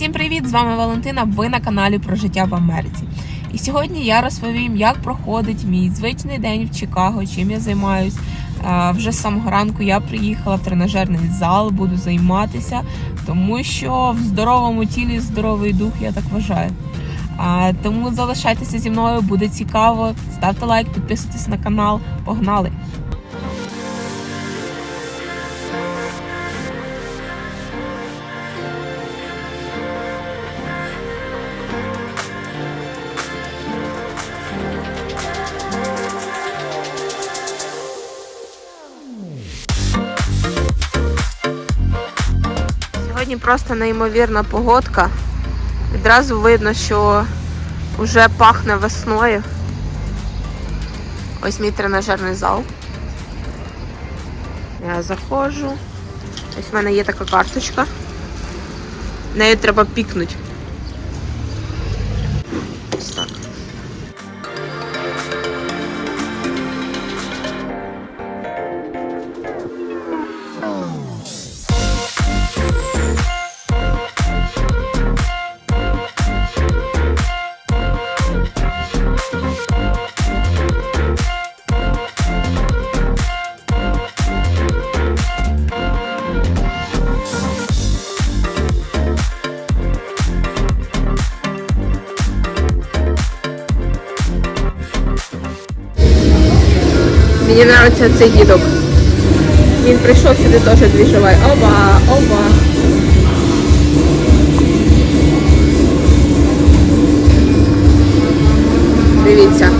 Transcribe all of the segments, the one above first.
Всім привіт! З вами Валентина. Ви на каналі про життя в Америці. І сьогодні я розповім, як проходить мій звичний день в Чикаго, чим я займаюсь. Вже з самого ранку я приїхала в тренажерний зал, буду займатися, тому що в здоровому тілі здоровий дух, я так вважаю. Тому залишайтеся зі мною, буде цікаво. Ставте лайк, підписуйтесь на канал. Погнали! Просто неймовірна погодка. Відразу видно, що вже пахне весною. Ось мій тренажерний зал. Я заходжу. Ось в мене є така карточка. Нею треба пікнути. Мені подобається цей дідок. Він прийшов сюди теж двіживай. Оба, оба. Дивіться.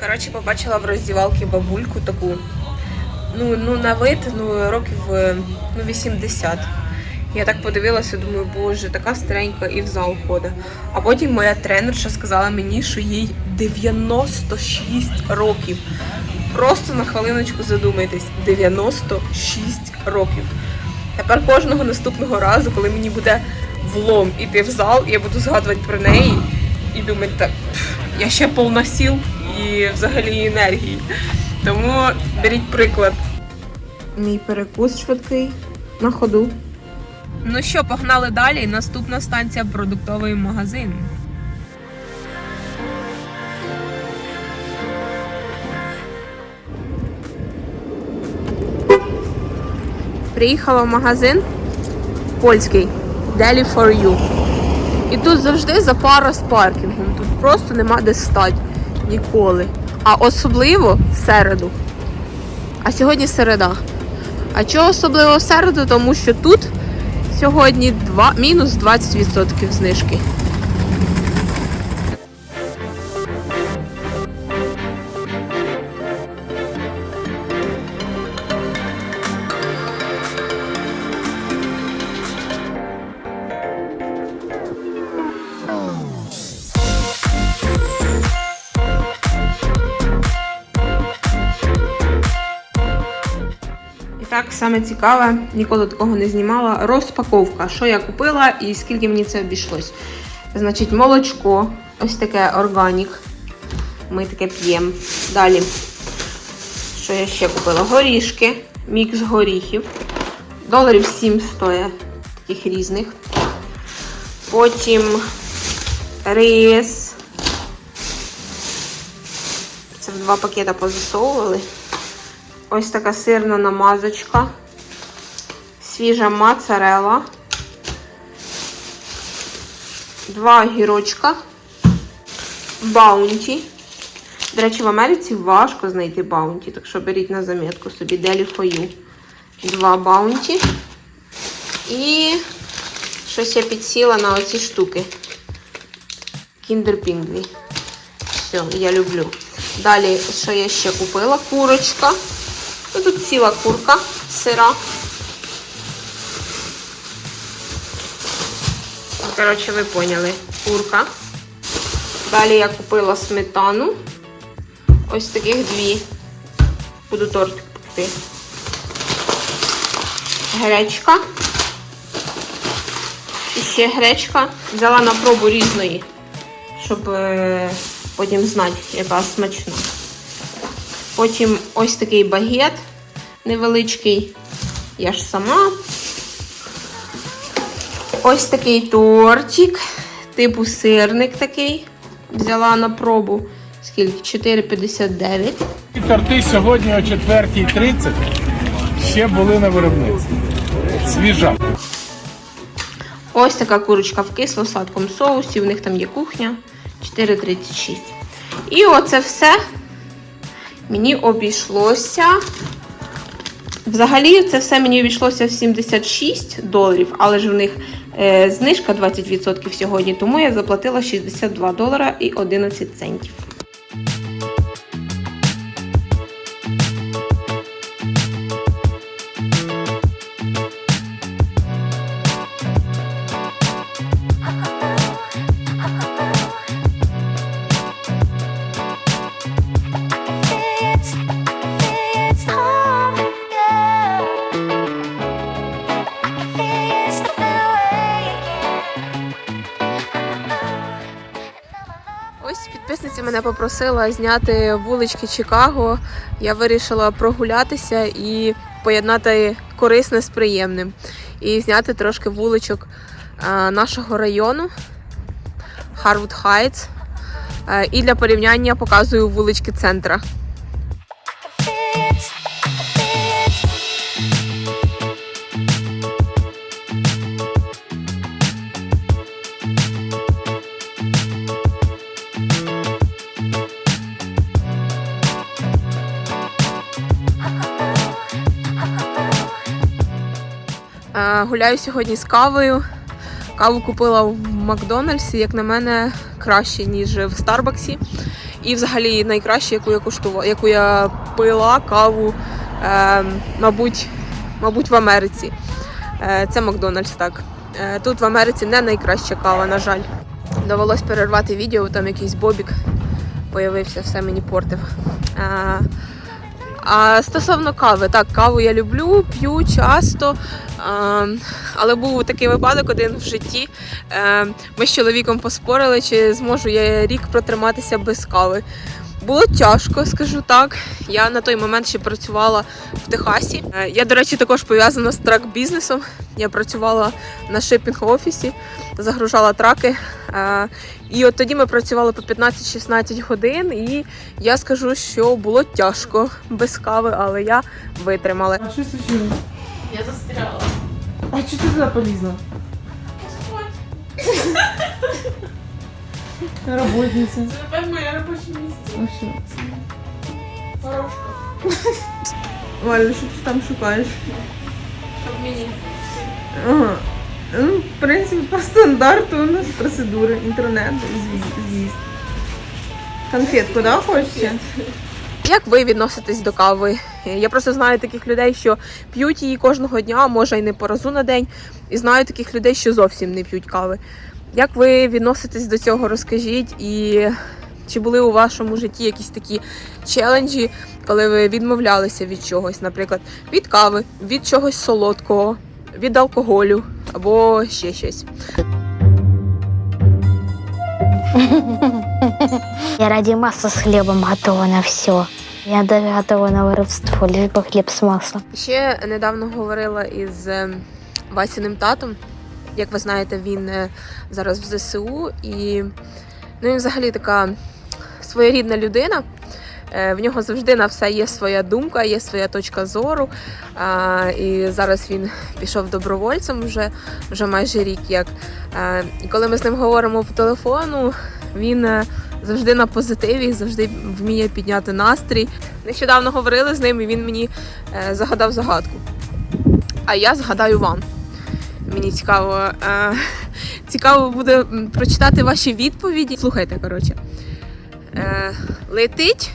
Коротше, побачила в роздівалці бабульку таку. Ну, ну на вид, ну, років е, ну, 80. Я так подивилася, думаю, боже, така старенька і в зал ходить. А потім моя тренерша сказала мені, що їй 96 років. Просто на хвилиночку задумайтесь, 96 років. Тепер кожного наступного разу, коли мені буде влом іти в зал, я буду згадувати про неї і думати, я ще повна сіл і взагалі енергії. Тому беріть приклад. Мій перекус швидкий на ходу. Ну що, погнали далі. Наступна станція продуктовий магазин. Приїхала в магазин польський Deli for You. І тут завжди запара з паркінгом. Тут просто нема де стати ніколи. А особливо в середу. А сьогодні середа. А чого особливо в середу? Тому що тут сьогодні 2, мінус 20% знижки. Саме цікаве, ніколи такого не знімала. Розпаковка. Що я купила і скільки мені це обійшлось. Значить, молочко, ось таке органік. Ми таке п'ємо. Далі, що я ще купила? Горішки, мікс горіхів. Доларів 7 стоїть таких різних. Потім рис. Це в два пакета позасовували. Ось така сирна намазочка, свіжа моцарела, два огірочка, баунті. До речі, в Америці важко знайти баунті, так що беріть на замітку собі for You. Два баунті. І щось я підсіла на оці штуки. Kinder Pingvi. Все, я люблю. Далі, що я ще купила? Курочка. Тут ціла курка сира. Ну, Коротше, ви поняли. Курка. Далі я купила сметану. Ось таких дві. Буду тортик пекти. Гречка. І ще гречка. Взяла на пробу різної, щоб е, потім знати, яка смачна. Потім ось такий багет невеличкий. Я ж сама. ось такий тортик, типу сирник такий. Взяла на пробу скільки? 4,59. І торти сьогодні о 4.30 ще були на виробництві. Свіжа. Ось така курочка в кисло-сладкому соусі, в них там є кухня 4,36. І оце все мені обійшлося. Взагалі, це все мені обійшлося в 76 доларів, але ж в них е, знижка 20% сьогодні, тому я заплатила 62 долара і 11 центів. Мене попросила зняти вулички Чикаго. Я вирішила прогулятися і поєднати корисне з приємним. І зняти трошки вуличок е, нашого району Харвуд Хайтс. Е, І для порівняння показую вулички центра. Гуляю сьогодні з кавою. Каву купила в Макдональдсі, як на мене, краще, ніж в Старбаксі. І взагалі найкраще, яку я куштувала, яку я пила каву, е, мабуть, мабуть, в Америці. Е, це Макдональдс, так. Е, тут в Америці не найкраща кава, на жаль. Довелось перервати відео, там якийсь бобік появився, все мені портив. Е, а стосовно кави, так, каву я люблю, п'ю часто. Але був такий випадок один в житті. Е, Ми з чоловіком поспорили, чи зможу я рік протриматися без кави. Було тяжко, скажу так. Я на той момент ще працювала в Техасі. Е, Я, до речі, також пов'язана з трак-бізнесом. Я працювала на шипінг-офісі, загружала траки. Е, І от тоді ми працювали по 15-16 годин, і я скажу, що було тяжко без кави, але я витримала. А що? Я застряла. А що ти туди полізла? Работниця. Це напевно моє робоче місце. Що? Порошка. Валя, що ти там шукаєш? Щоб мені. Ага. Ну, в принципі, по стандарту у нас процедури. Інтернет з'їсть. з'їсть. Конфетку, да, хочеться? Як ви відноситесь до кави? Я просто знаю таких людей, що п'ють її кожного дня, може й не по разу на день. І знаю таких людей, що зовсім не п'ють кави. Як ви відноситесь до цього, розкажіть, і чи були у вашому житті якісь такі челенджі, коли ви відмовлялися від чогось, наприклад, від кави, від чогось солодкого, від алкоголю або ще щось? Я ради масла с хлебом готова на все. Я даже готова на воровство, лишь бы хлеб с маслом. Ще недавно говорила із е, Васіним татом. Як ви знаєте, він е, зараз в ЗСУ і ну, він взагалі така своєрідна людина. Е, В нього завжди на все є своя думка, є своя точка зору. І зараз він пішов добровольцем вже, вже майже рік як. І коли ми з ним говоримо по телефону, він завжди на позитиві, завжди вміє підняти настрій. Нещодавно говорили з ним, і він мені е, загадав загадку. А я згадаю вам. Мені цікаво, е, цікаво буде прочитати ваші відповіді. Слухайте, коротше. Е, летить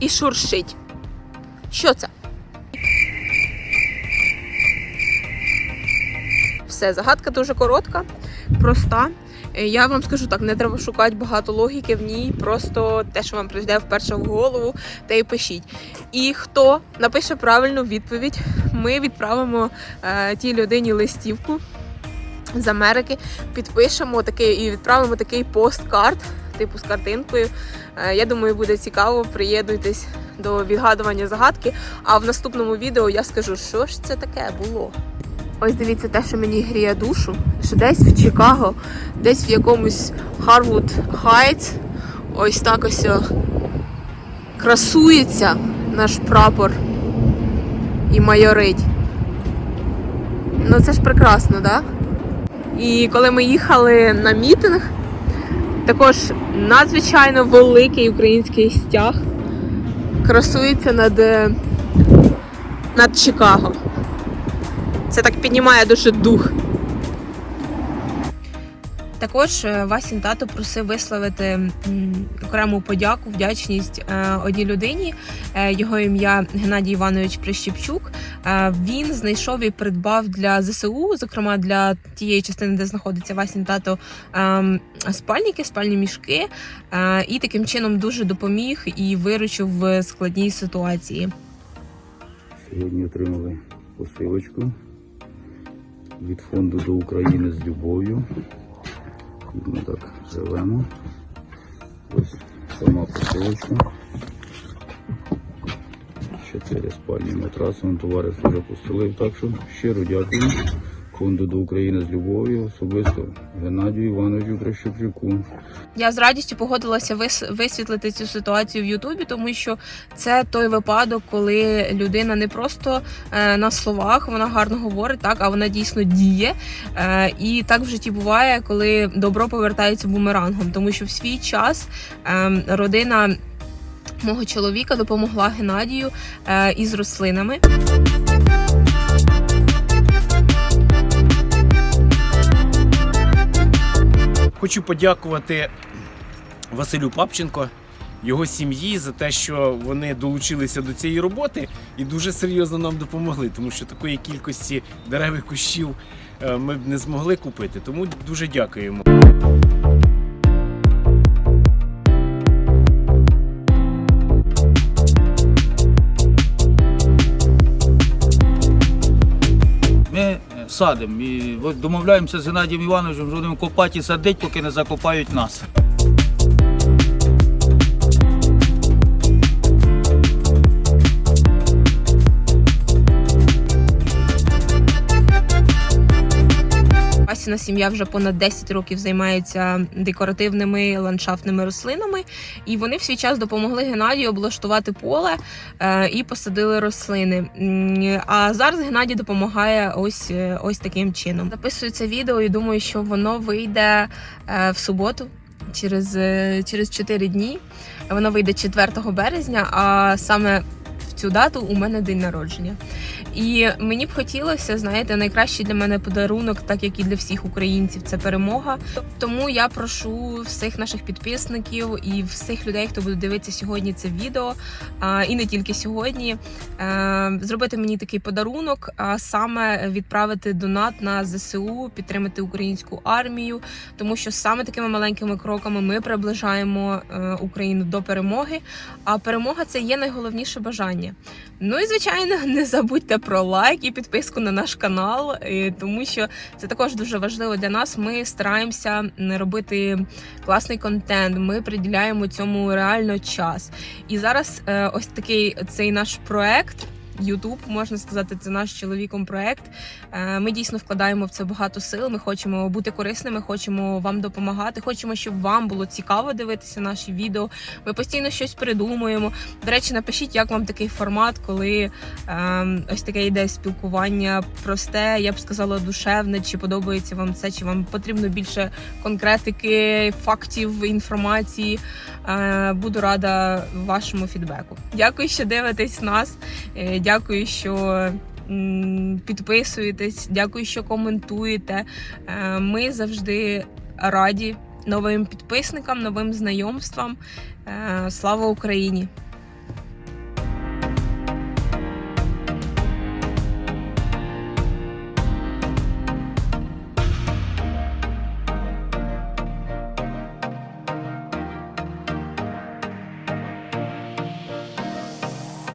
і шуршить. Що це? Все, загадка дуже коротка, проста. Е, Я вам скажу так, не треба шукати багато логіки в ній, просто те, що вам прийде вперше в голову, те й пишіть. І хто напише правильну відповідь, ми відправимо е, тій людині листівку з Америки, підпишемо такий і відправимо такий посткарт, типу з картинкою. Е, я думаю, буде цікаво. Приєднуйтесь до відгадування загадки. А в наступному відео я скажу, що ж це таке було. Ось дивіться те, що мені гріє душу, що десь в Чикаго, десь в якомусь Харвуд Хайтс, ось так ось о, красується наш прапор і майорить. Ну це ж прекрасно, так? Да? І коли ми їхали на мітинг, також надзвичайно великий український стяг красується над, е, над Чикаго. Це так піднімає дуже дух. Також е, Васін тато просив висловити окрему подяку, вдячність е, одній людині. Е, Його ім'я Геннадій Іванович Прищепчук. Він знайшов і придбав для ЗСУ, зокрема для тієї частини, де знаходиться Васін тато, ем, спальники, спальні мішки, і таким чином дуже допоміг і виручив в складній ситуації. Сьогодні отримали посилочку від фонду до України з любов'ю. Ми так живемо. Ось сама посилочка. Чотири спальні матраси. Он товариш вже постелив. Так що щиро дякую фонду до України з любов'ю, особисто Геннадію Івановичу Прищепчуку. Я з радістю погодилася вис- висвітлити цю ситуацію в Ютубі, тому що це той випадок, коли людина не просто е, на словах вона гарно говорить, так а вона дійсно діє. Е, і так в житті буває, коли добро повертається бумерангом, тому що в свій час е, родина. Мого чоловіка допомогла Геннадію із рослинами. Хочу подякувати Василю Папченко, його сім'ї за те, що вони долучилися до цієї роботи і дуже серйозно нам допомогли, тому що такої кількості дерев і кущів е, ми б не змогли купити. Тому дуже дякуємо. Садимо і домовляємося з Геннадієм Івановичем, що будемо копати і садити, поки не закопають нас. Васіна сім'я вже понад 10 років займається декоративними ландшафтними рослинами, і вони в свій час допомогли Геннадію облаштувати поле е, і посадили рослини. А зараз Геннадій допомагає ось, е, ось таким чином. Записую це відео і думаю, що воно вийде е, в суботу. Через, через 4 дні воно вийде 4 березня, а саме в цю дату у мене день народження. І мені б хотілося, знаєте, найкращий для мене подарунок, так як і для всіх українців, це перемога. Тому я прошу всіх наших підписників і всіх людей, хто буде дивитися сьогодні це відео, і не тільки сьогодні, е, зробити мені такий подарунок, а саме відправити донат на ЗСУ, підтримати українську армію, тому що саме такими маленькими кроками ми приближаємо е, Україну до перемоги. А перемога це є найголовніше бажання. Ну і звичайно, не забудьте про лайк і підписку на наш канал, е, тому що це також дуже важливо для нас. Ми стараємося не робити класний контент. Ми приділяємо цьому реально час. І зараз е, ось такий цей наш проект. Ютуб, можна сказати, це наш чоловіком проект. Е, Ми дійсно вкладаємо в це багато сил. Ми хочемо бути корисними, хочемо вам допомагати. Хочемо, щоб вам було цікаво дивитися наші відео. Ми постійно щось придумуємо. До речі, напишіть, як вам такий формат, коли ем, ось таке йде спілкування просте, я б сказала, душевне. Чи подобається вам це, чи вам потрібно більше конкретики, фактів, інформації. Е, буду рада вашому фідбеку. Дякую, що дивитесь нас. Е, Дякую, що підписуєтесь. Дякую, що коментуєте. Е, Ми завжди раді новим підписникам, новим знайомствам. Е, Слава Україні!